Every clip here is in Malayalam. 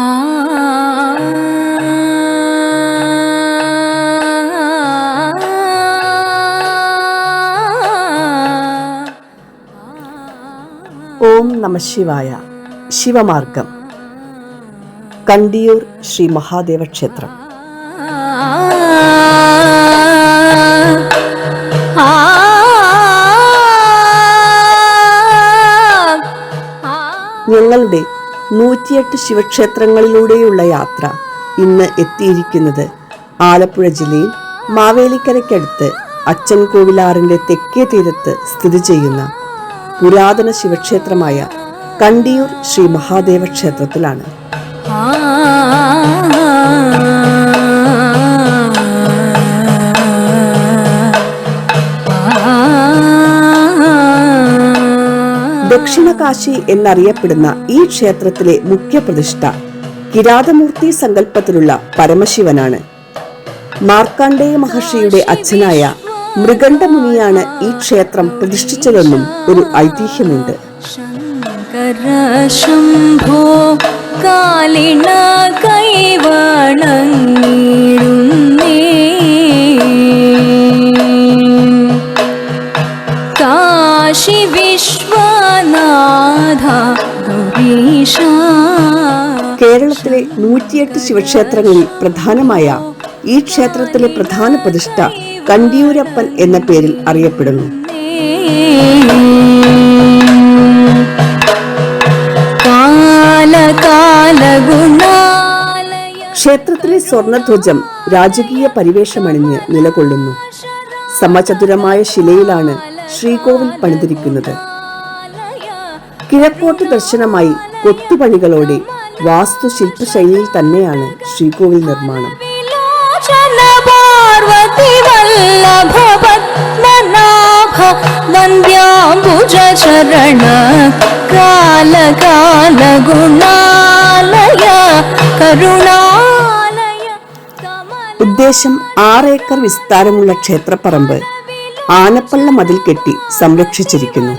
ഓം നമ ശിവായ. ശിവമാർഗം. കണ്ടിയൂർ ശ്രീ മഹാദേവ ക്ഷേത്രം. ഞങ്ങളുടെ നൂറ്റിയെട്ട് ശിവക്ഷേത്രങ്ങളിലൂടെയുള്ള യാത്ര ഇന്ന് എത്തിയിരിക്കുന്നത് ആലപ്പുഴ ജില്ലയിൽ മാവേലിക്കരയ്ക്കടുത്ത് അച്ഛൻ കോവിലാറിന്റെ തെക്കേ തീരത്ത് സ്ഥിതി ചെയ്യുന്ന പുരാതന ശിവക്ഷേത്രമായ കണ്ടിയൂർ ശ്രീ മഹാദേവ ക്ഷേത്രത്തിലാണ്. ദക്ഷിണകാശി എന്നറിയപ്പെടുന്ന ഈ ക്ഷേത്രത്തിലെ മുഖ്യപ്രതിഷ്ഠ കിരാതമൂർത്തി സങ്കല്പത്തിലുള്ള പരമശിവനാണ്. മാർക്കാണ്ഡേയ മഹർഷിയുടെ അച്ഛനായ മൃഗണ്ഡമുനിയാണ് ഈ ക്ഷേത്രം പ്രതിഷ്ഠിച്ചതെന്നും ഒരു ഐതിഹ്യമുണ്ട്. ശങ്കര ശംഭോ നൂറ്റിയെട്ട് ശിവക്ഷേത്രങ്ങളിൽ പ്രധാനമായ ഈ ക്ഷേത്രത്തിലെ പ്രധാന പ്രതിഷ്ഠ കണ്ടിയൂരപ്പൻ എന്ന പേരിൽ അറിയപ്പെടുന്നു. ക്ഷേത്രത്തിലെ സ്വർണധ്വജം രാജകീയ പരിവേഷമണിഞ്ഞ് നിലകൊള്ളുന്നു. സമചതുരമായ ശിലയിലാണ് ശ്രീകോവിൽ പണിതിരിക്കുന്നത്. കിഴക്കോട്ട് ദർശനമായി കൊത്തുപണികളോടെ വാസ്തുശില്പശൈലിയിൽ തന്നെയാണ് ശ്രീകോവിൽ നിർമ്മാണം. ഉദ്ദേശം ഏക്കർ കാല കരുണാലയ ഉദ്ദേശം ആറേക്കർ വിസ്താരമുള്ള ക്ഷേത്രപ്പറമ്പ് ആനപ്പള്ള മതിൽ കെട്ടി സംരക്ഷിച്ചിരിക്കുന്നു.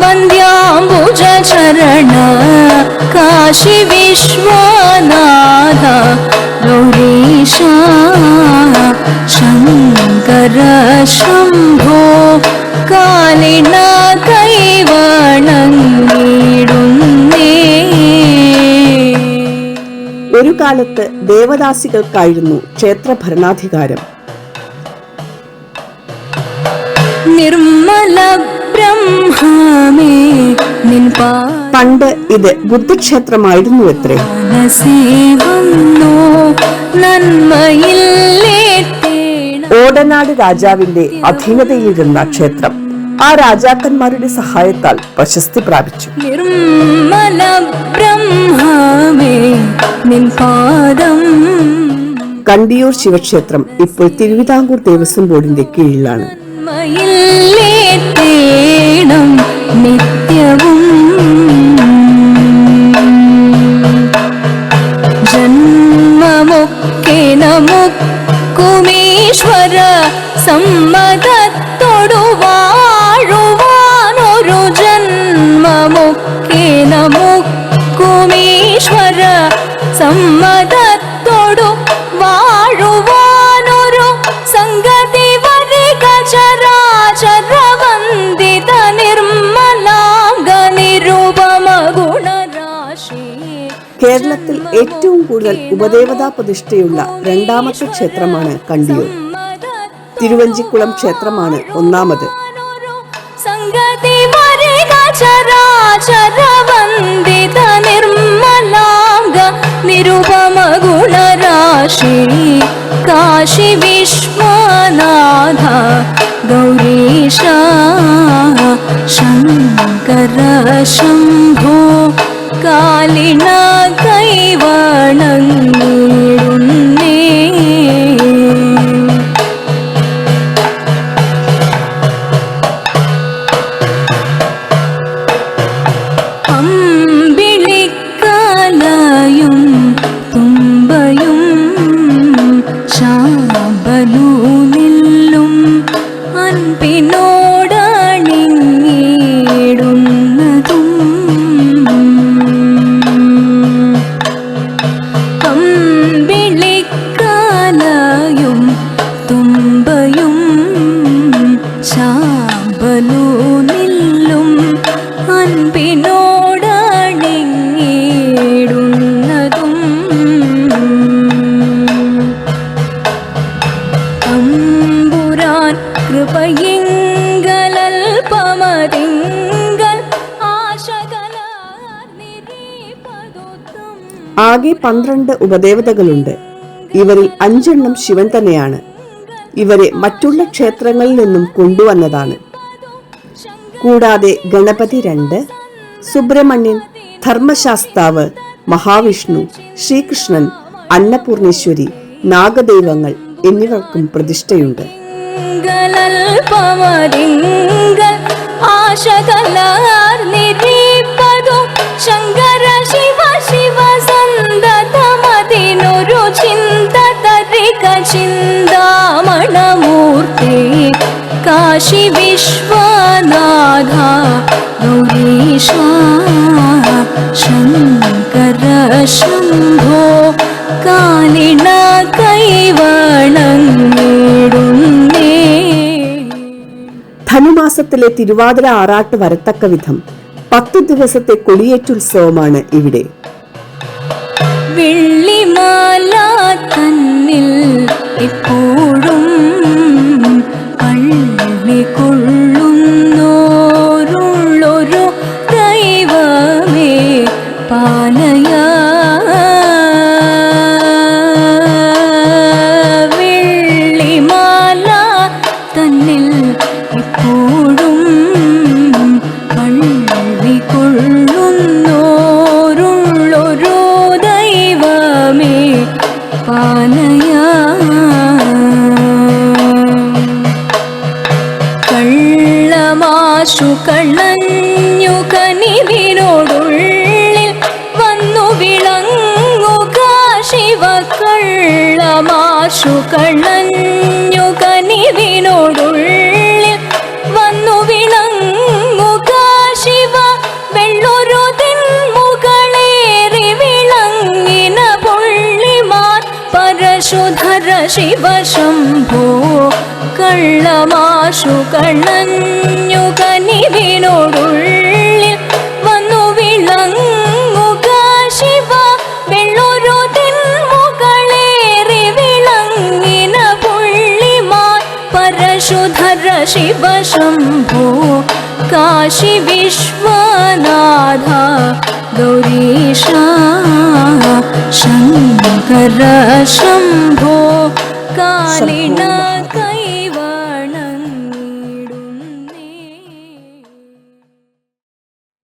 വന്ദ്യാംബുജ ചരണ കാശി വിശ്വനാഥ ഗൗരീശ ശങ്കര ശംഭോ കാലിന ഒരു കാലത്ത് ദേവദാസികൾക്കായിരുന്നു ക്ഷേത്ര ഭരണാധികാരം നിർമ്മല പണ്ട് ഇത് ബുദ്ധക്ഷേത്രമായിരുന്നു എത്രേ ഓടനാട് രാജാവിന്റെ അധീനതയിലിരുന്ന ക്ഷേത്രം ആ രാജാക്കന്മാരുടെ സഹായത്താൽ പ്രശസ്തി പ്രാപിച്ചു. നിർമ്മല ബ്രഹ്മാമേ നിൻ പാദം. കണ്ടിയൂർ ശിവക്ഷേത്രം ഇപ്പോൾ തിരുവിതാംകൂർ ദേവസ്വം ബോർഡിന്റെ കീഴിലാണ്. നിത്യവും. വാഴുവാനൊരു ജന്മമൊക്കെ നമുക്കുമീശ്വര സമ്മതത്തോടു ഏറ്റവും കൂടുതൽ ഉപദേവതാ പ്രതിഷ്ഠയുള്ള രണ്ടാമത്തെ ക്ഷേത്രമാണ് കണ്ടിയൂർ. തിരുവഞ്ചിക്കുളം ക്ഷേത്രമാണ് ഒന്നാമത്. സംഗതി വരിക ചരാചരവന്ദിത നിർമ്മലാംഗ നിരുപമ ഗുണരാശി കാശി വിശ്വനാഥ ഗൗരീശ ശങ്കര ആകെ പന്ത്രണ്ട് ഉപദേവതകളുണ്ട്. ഇവരിൽ അഞ്ചെണ്ണം ശിവൻ തന്നെയാണ്. ഇവരെ മറ്റുള്ള ക്ഷേത്രങ്ങളിൽ നിന്നും കൊണ്ടുവന്നതാണ്. കൂടാതെ ഗണപതി രണ്ട് സുബ്രഹ്മണ്യൻ ധർമ്മശാസ്താവ് മഹാവിഷ്ണു ശ്രീകൃഷ്ണൻ അന്നപൂർണേശ്വരി നാഗദൈവങ്ങൾ എന്നിവർക്കും പ്രതിഷ്ഠയുണ്ട്. തിങ്കളൽപമതിങ്കൾ ആശകലാർന്നിരിപ്പതു ശങ്കര ശിവ ശിവ സന്തതമതിനൊരു ചിന്ത തരിക ചിന്താമണമൂർത്തി കാശി വിശ്വനാഥ ഗൗരീശ ശങ്കര ശംഭോ കാലിണ ധനുമാസത്തിലെ തിരുവാതിര ആറാട്ട് വരത്തക്ക വിധം പത്ത് ദിവസത്തെ കൊടിയേറ്റുത്സവമാണ് ഇവിടെ. വെള്ളിമാല തന്നിൽ കനിവിനോടുള്ളിൽ വന്നു പരശുധര ശിവ ശംഭോ കള്ളമാശു കള്ളഞ്ഞു കനിവിനോടുള്ളിൽ വന്നു വിളങ്ങുക ശിവ വെള്ളൊരു തിന്മുകളേറി വിളങ്ങിന പുള്ളിമാൻ പരശുധര ശിവ ശംഭോ കാശി വിശ്വനാഥ ഗൗരീശ शम्भोकालिन